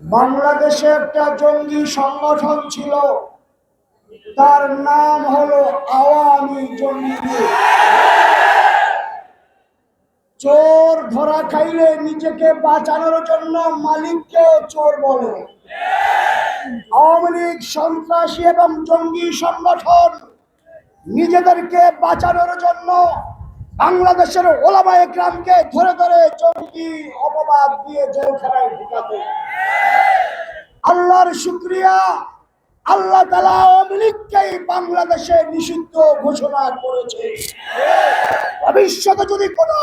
বাংলাদেশে একটা জঙ্গি সংগঠন ছিল, তার নাম হলো আওয়ামী জঙ্গি। চোর ধরা খাইলে নিজেকে বাঁচানোর জন্য মালিককে চোর বলে। আওয়ামী লীগ সন্ত্রাসী এবং জঙ্গি সংগঠন নিজেদেরকে বাঁচানোর জন্য বাংলাদেশের ওলামা একরামকে ধরে ধরে জঙ্গি অপবাদ দিয়ে জেলখানায় ঢুকাতে। আল্লাহর শুক্রিয়া, আল্লাহ তালা আওয়ামী বাংলাদেশে নিষিদ্ধ ঘোষণা করেছে। ভবিষ্যতে যদি কোনো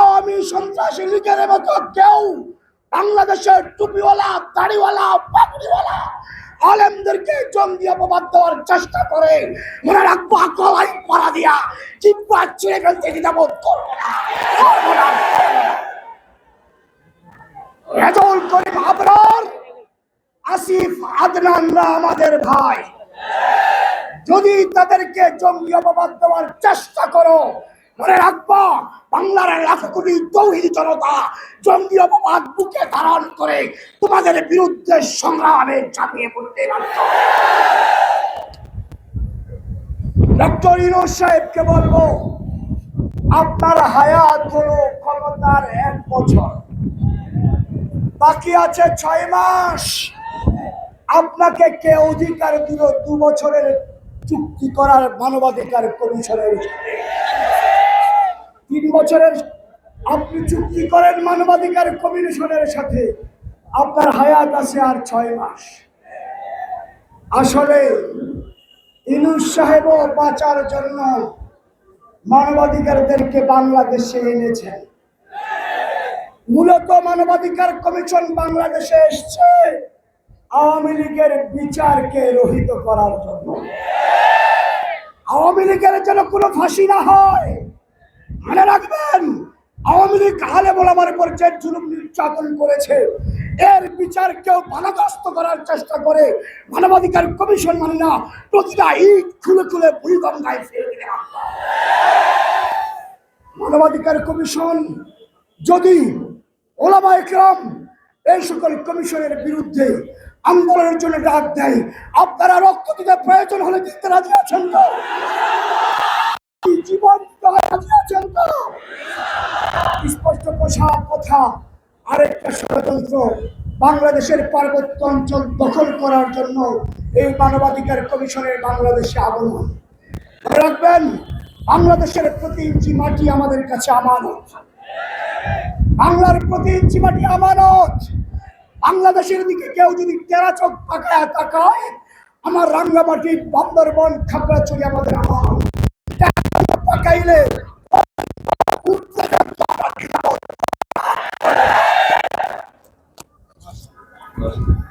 আওয়ামী সন্ত্রাসী লীগের মতো কেউ বাংলাদেশের টুপিওয়ালা, দাড়িওয়ালা, পাগড়িওয়ালা আলেমদেরকে জঙ্গি অপবাদ দেওয়ার চেষ্টা করে, মনে রাখব গলায় পড়া দিয়া জিব্বা ছিঁড়ে ফেলতে দ্বিধাবোধ আসিফ আদনানরা আমাদের ভাই যদি তাদেরকে জঙ্গি অপবাদ দেওয়ার চেষ্টা করো মনে রাখব বাংলার লাখ কোটি তৌহিদ জনতা জঙ্গি অপবাদ বুকে ধারণ করে তোমাদের বিরুদ্ধে সংগ্রামে ঝাঁপিয়ে পড়তে বাধ্য ডক্টর ইনোজ সাহেবকে বলব, আপনার হায়াত হলো ক্ষমতার এক বছর। বাকি আছে ছয় মাস। আপনাকে কে অধিকার দিল দু বছরের চুক্তি করার মানবাধিকার কমিশনের? তিন বছরের আপনি চুক্তি করেন মানবাধিকার কমিশনের সাথে। আপনার হায়াত আছে আর ছয় মাস। আসলে ইনুস সাহেবও বাঁচার জন্য মানবাধিকারদেরকে বাংলাদেশে এনেছেন। মূলত মানবাধিকার কমিশন বাংলাদেশে এসছে আওয়ামী লীগের বিচারকে রহিত করার জন্য। আওয়ামী লীগের যেন কোনো ফাঁসি না হয়, মনে রাখবেন, আওয়ামী লীগ হালে বলাবার পর যে জুলুম নির্যাতন করেছে। এর বিচার কেউ বাধাগ্রস্ত করার চেষ্টা করে, মানবাধিকার কমিশন মানে না, প্রতিটা ইট খুলে খুলে ভূমিগঙ্গায় ফেলে মানবাধিকার কমিশন যদি ওলামা ইকরাম এই সকল কমিশনের বিরুদ্ধে আন্দোলনের জন্য ডাক দেয়, আপনারা রক্ত দিতে প্রয়োজন হলে দিতে রাজি আছেন তো? জীবন রাজি আছেন তো? স্পষ্ট কথা আরেকটা ষড়যন্ত্র বাংলাদেশের পার্বত্য অঞ্চল দখল করার জন্য এই মানবাধিকার কমিশনের বাংলাদেশে আগমন। রাখবেন, বাংলাদেশের প্রতি ইঞ্চি মাটি আমাদের কাছে আমানত। বাংলার প্রতি ইঞ্চি মাটি আমানত। বাংলাদেশের দিকে কেউ যদি তেরা চোখ তাকায় তাকায়, আমার রাঙ্গামাটি, বান্দরবন, খাগড়াছড়ি আমাদের আমানত। তাকাইলে cosas.